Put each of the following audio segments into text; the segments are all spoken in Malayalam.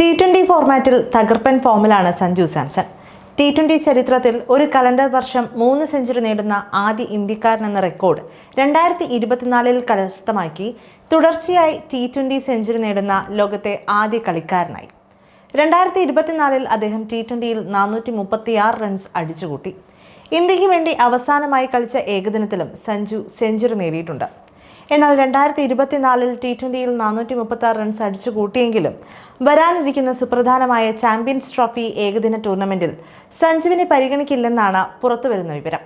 ടി ട്വന്റി ഫോർമാറ്റിൽ തകർപ്പൻ ഫോമിലാണ് സഞ്ജു സാംസൺ. ടി ട്വന്റി ചരിത്രത്തിൽ ഒരു കലണ്ടർ വർഷം മൂന്ന് സെഞ്ചുറി നേടുന്ന ആദ്യ ഇന്ത്യക്കാരൻ എന്ന റെക്കോർഡ് രണ്ടായിരത്തി ഇരുപത്തിനാലിൽ കരസ്ഥമാക്കി തുടർച്ചയായി ടി ട്വന്റി സെഞ്ചുറി നേടുന്ന ലോകത്തെ ആദ്യ കളിക്കാരനായി. രണ്ടായിരത്തി ഇരുപത്തിനാലിൽ അദ്ദേഹം ടി ട്വന്റിയിൽ നാനൂറ്റി മുപ്പത്തിയാറ് റൺസ് അടിച്ചുകൂട്ടി. ഇന്ത്യയ്ക്ക് വേണ്ടി അവസാനമായി കളിച്ച ഏകദിനത്തിലും സഞ്ജു സെഞ്ചുറി നേടിയിട്ടുണ്ട്. എന്നാൽ രണ്ടായിരത്തി ഇരുപത്തിനാലിൽ ടി ട്വന്റിയിൽ നാനൂറ്റി മുപ്പത്തി ആറ് റൺസ് അടിച്ചു കൂട്ടിയെങ്കിലും വരാനിരിക്കുന്ന സുപ്രധാനമായ ചാമ്പ്യൻസ് ട്രോഫി ഏകദിന ടൂർണമെന്റിൽ സഞ്ജുവിനെ പരിഗണിക്കില്ലെന്നാണ് പുറത്തുവരുന്ന വിവരം.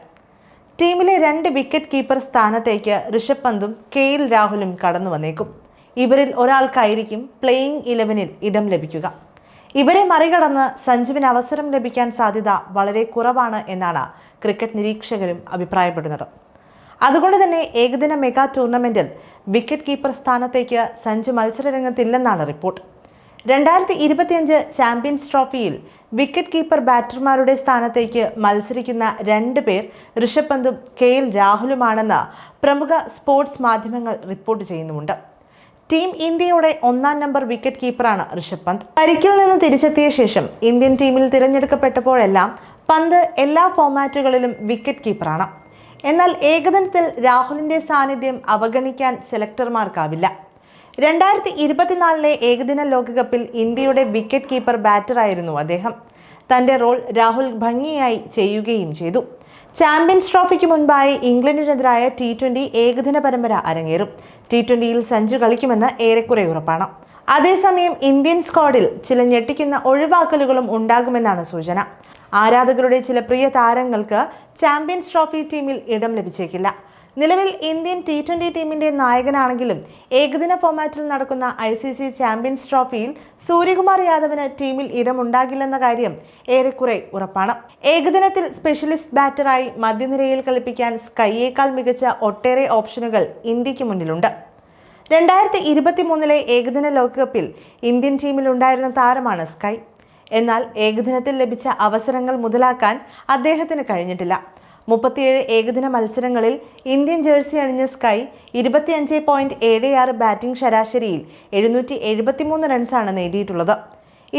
ടീമിലെ രണ്ട് വിക്കറ്റ് കീപ്പർ സ്ഥാനത്തേക്ക് ഋഷഭ് പന്തും കെ എൽ രാഹുലും കടന്നു വന്നേക്കും. ഇവരിൽ ഒരാൾക്കായിരിക്കും പ്ലേയിങ് ഇലവനിൽ ഇടം ലഭിക്കുക. ഇവരെ മറികടന്ന് സഞ്ജുവിന് അവസരം ലഭിക്കാൻ സാധ്യത വളരെ കുറവാണ് എന്നാണ് ക്രിക്കറ്റ് നിരീക്ഷകരും അഭിപ്രായപ്പെടുന്നത്. അതുകൊണ്ട് തന്നെ ഏകദിന മെഗാ ടൂർണമെന്റിൽ വിക്കറ്റ് കീപ്പർ സ്ഥാനത്തേക്ക് സഞ്ജു മത്സരരംഗത്തില്ലെന്നാണ് റിപ്പോർട്ട്. രണ്ടായിരത്തി ഇരുപത്തിയഞ്ച് ചാമ്പ്യൻസ് ട്രോഫിയിൽ വിക്കറ്റ് കീപ്പർ ബാറ്റർമാരുടെ സ്ഥാനത്തേക്ക് മത്സരിക്കുന്ന രണ്ട് പേർ ഋഷഭ് പന്തും കെ എൽ രാഹുലുമാണെന്ന് പ്രമുഖ സ്പോർട്സ് മാധ്യമങ്ങൾ റിപ്പോർട്ട് ചെയ്യുന്നുമുണ്ട്. ടീം ഇന്ത്യയുടെ ഒന്നാം നമ്പർ വിക്കറ്റ് കീപ്പറാണ് ഋഷഭ് പന്ത്. പരിക്കിൽ നിന്ന് തിരിച്ചെത്തിയ ശേഷം ഇന്ത്യൻ ടീമിൽ തിരഞ്ഞെടുക്കപ്പെട്ടപ്പോഴെല്ലാം പന്ത് എല്ലാ ഫോമാറ്റുകളിലും വിക്കറ്റ് കീപ്പറാണ്. എന്നാൽ ഏകദിനത്തിൽ രാഹുലിന്റെ സാന്നിധ്യം അവഗണിക്കാൻ സെലക്ടർമാർക്കാവില്ല. രണ്ടായിരത്തി ഇരുപത്തിനാലിലെ ഏകദിന ലോകകപ്പിൽ ഇന്ത്യയുടെ വിക്കറ്റ് കീപ്പർ ബാറ്ററായിരുന്നു അദ്ദേഹം. തന്റെ റോൾ രാഹുൽ ഭംഗിയായി ചെയ്യുകയും ചെയ്തു. ചാമ്പ്യൻസ് ട്രോഫിക്ക് മുൻപായി ഇംഗ്ലണ്ടിനെതിരായ ടി ട്വന്റി ഏകദിന പരമ്പര അരങ്ങേറും. ടി ട്വന്റിയിൽ സഞ്ജു കളിക്കുമെന്ന് ഏറെക്കുറെ ഉറപ്പാണ്. അതേസമയം ഇന്ത്യൻ സ്ക്വാഡിൽ ചില ഞെട്ടിക്കുന്ന ഒഴിവാക്കലുകളും ഉണ്ടാകുമെന്നാണ് സൂചന. ആരാധകരുടെ ചില പ്രിയ താരങ്ങൾക്ക് ചാമ്പ്യൻസ് ട്രോഫി ടീമിൽ ഇടം ലഭിച്ചേക്കില്ല. നിലവിൽ ഇന്ത്യൻ ടി ട്വന്റി ടീമിന്റെ നായകനാണെങ്കിലും ഏകദിന ഫോമാറ്റിൽ നടക്കുന്ന ഐ സി സി ചാമ്പ്യൻസ് ട്രോഫിയിൽ സൂര്യകുമാർ യാദവിന് ടീമിൽ ഇടമുണ്ടാകില്ലെന്ന കാര്യം ഏറെക്കുറെ ഉറപ്പാണ്. ഏകദിനത്തിൽ സ്പെഷ്യലിസ്റ്റ് ബാറ്ററായി മധ്യനിരയിൽ കളിപ്പിക്കാൻ സ്കൈയേക്കാൾ മികച്ച ഒട്ടേറെ ഓപ്ഷനുകൾ ഇന്ത്യയ്ക്ക് മുന്നിലുണ്ട്. രണ്ടായിരത്തി ഇരുപത്തി മൂന്നിലെ ഏകദിന ലോകകപ്പിൽ ഇന്ത്യൻ ടീമിൽ ഉണ്ടായിരുന്ന താരമാണ് സ്കൈ. എന്നാൽ ഏകദിനത്തിൽ ലഭിച്ച അവസരങ്ങൾ മുതലാക്കാൻ അദ്ദേഹത്തിന് കഴിഞ്ഞിട്ടില്ല. മുപ്പത്തിയേഴ് ഏകദിന മത്സരങ്ങളിൽ ഇന്ത്യൻ ജേഴ്സി അണിഞ്ഞ സ്കൈ ഇരുപത്തിയഞ്ച് പോയിന്റ് ഏഴ് ആറ് ബാറ്റിംഗ് ശരാശരിയിൽ എഴുന്നൂറ്റി എഴുപത്തിമൂന്ന് റൺസാണ് നേടിയിട്ടുള്ളത്.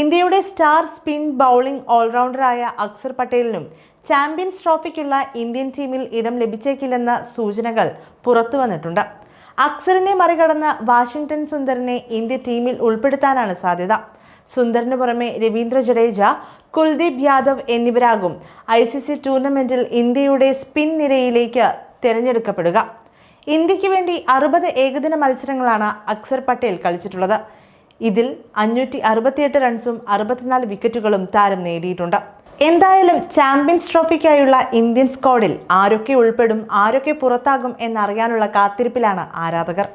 ഇന്ത്യയുടെ സ്റ്റാർ സ്പിൻ ബൗളിംഗ് ഓൾറൗണ്ടറായ അക്സർ പട്ടേലിനും ചാമ്പ്യൻസ് ട്രോഫിക്കുള്ള ഇന്ത്യൻ ടീമിൽ ഇടം ലഭിച്ചേക്കില്ലെന്ന സൂചനകൾ പുറത്തു വന്നിട്ടുണ്ട്. അക്സറിനെ മറികടന്ന് വാഷിംഗ്ടൺ സുന്ദറിനെ ഇന്ത്യ ടീമിൽ ഉൾപ്പെടുത്താനാണ് സാധ്യത. സുന്ദറിന് പുറമെ രവീന്ദ്ര ജഡേജ കുൽദീപ് യാദവ് എന്നിവരാകും ഐ സി സി ടൂർണമെന്റിൽ ഇന്ത്യയുടെ സ്പിൻ നിരയിലേക്ക് തിരഞ്ഞെടുക്കപ്പെടുക. ഇന്ത്യയ്ക്ക് വേണ്ടി അറുപത് ഏകദിന മത്സരങ്ങളാണ് അക്സർ പട്ടേൽ കളിച്ചിട്ടുള്ളത്. ഇതിൽ അഞ്ഞൂറ്റി അറുപത്തിയെട്ട് റൺസും അറുപത്തിനാല് വിക്കറ്റുകളും താരം നേടിയിട്ടുണ്ട്. എന്തായാലും ചാമ്പ്യൻസ് ട്രോഫിക്കായുള്ള ഇന്ത്യൻ സ്ക്വാഡിൽ ആരൊക്കെ ഉൾപ്പെടും ആരൊക്കെ പുറത്താകും എന്നറിയാനുള്ള കാത്തിരിപ്പിലാണ് ആരാധകർ.